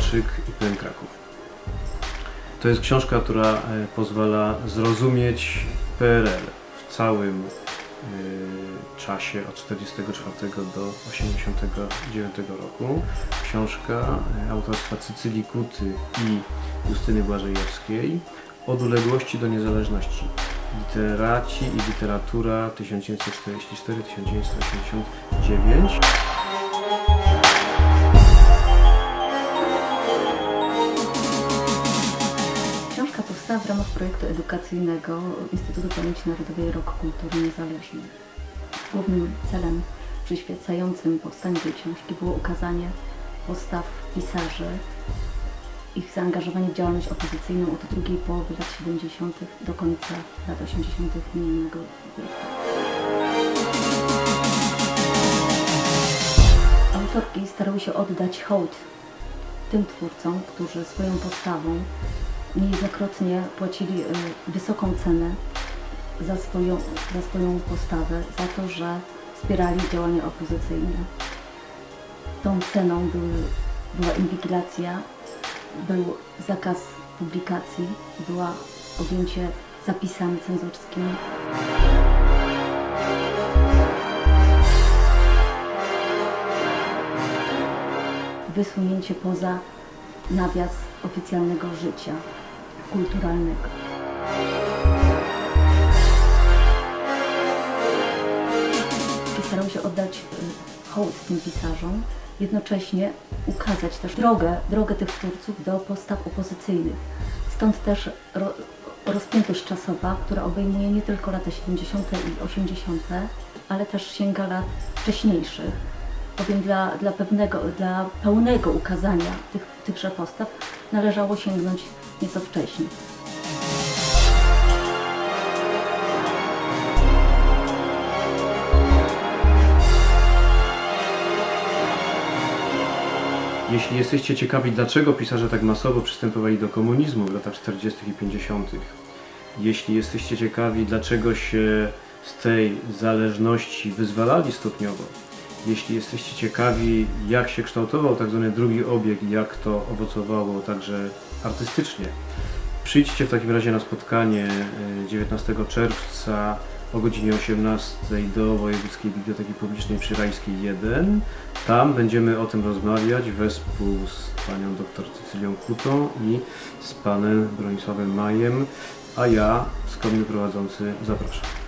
Szyk i Pełen Kraków. To jest książka, która e, pozwala zrozumieć PRL w całym e, czasie od 1944 do 1989 roku. Książka e, autorstwa Cycylii Kuty i Justyny Błażejewskiej od uległości do niezależności. Literaci i literatura 1944-1989. Ramach projektu edukacyjnego Instytutu Pamięci Narodowej Rok Kultury Niezależnej. Głównym celem przyświecającym powstaniu tej książki było ukazanie postaw pisarzy, ich zaangażowanie w działalność opozycyjną od drugiej połowy lat 70. do końca lat 80. minionego wieku. Autorki starały się oddać hołd tym twórcom, którzy swoją postawą niejednokrotnie płacili y, wysoką cenę za swoją, za swoją postawę, za to, że wspierali działania opozycyjne. Tą ceną były, była inwigilacja, był zakaz publikacji, była objęcie zapisami cenzorskimi. Wysunięcie poza nawias oficjalnego życia kulturalnego. I starał się oddać y, hołd tym pisarzom, jednocześnie ukazać też drogę, drogę tych twórców do postaw opozycyjnych. Stąd też ro, rozpiętość czasowa, która obejmuje nie tylko lata 70. i 80., ale też sięga lat wcześniejszych. Bowiem dla, dla pewnego, dla pełnego ukazania tych, tychże postaw należało sięgnąć nieco wcześniej. Jeśli jesteście ciekawi, dlaczego pisarze tak masowo przystępowali do komunizmu w latach 40. i 50., jeśli jesteście ciekawi, dlaczego się z tej zależności wyzwalali stopniowo, jeśli jesteście ciekawi, jak się kształtował tak zwany drugi obieg i jak to owocowało także artystycznie, przyjdźcie w takim razie na spotkanie e, 19 czerwca o godzinie 18 do Wojewódzkiej Biblioteki Publicznej przy Rajskiej 1. Tam będziemy o tym rozmawiać wespół z panią dr Cecylią Kutą i z panem Bronisławem Majem, a ja, skromny prowadzący, zapraszam.